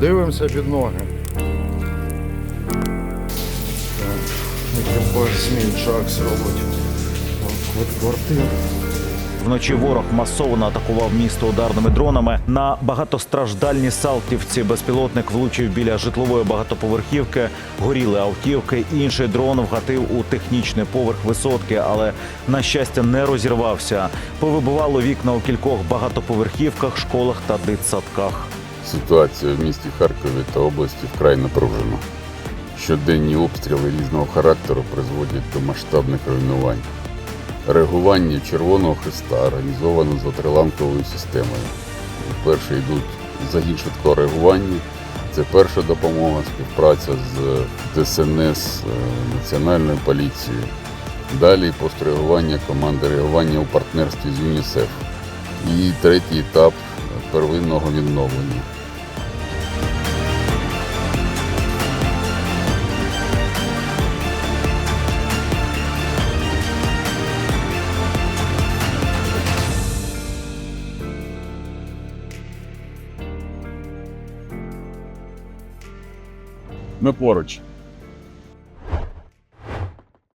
Дивимося під ноги. Смільчак робить код квартир. Вночі ворог масово атакував місто ударними дронами. На багатостраждальні Салтівці безпілотник влучив біля житлової багатоповерхівки. Горіли автівки. Інший дрон вгатив у технічний поверх висотки, але на щастя не розірвався. Повибивало вікна у кількох багатоповерхівках, школах та дитсадках. Ситуація в місті Харкові та області вкрай напружена. Щоденні обстріли різного характеру призводять до масштабних руйнувань. Реагування Червоного Христа організовано за триламковою системою. Перше йдуть загін швидкого реагування. Це перша допомога, співпраця з ДСНС, е, Національною поліцією. Далі постреагування команди реагування у партнерстві з ЮНІСЕФ. І третій етап первинного відновлення. Ми поруч.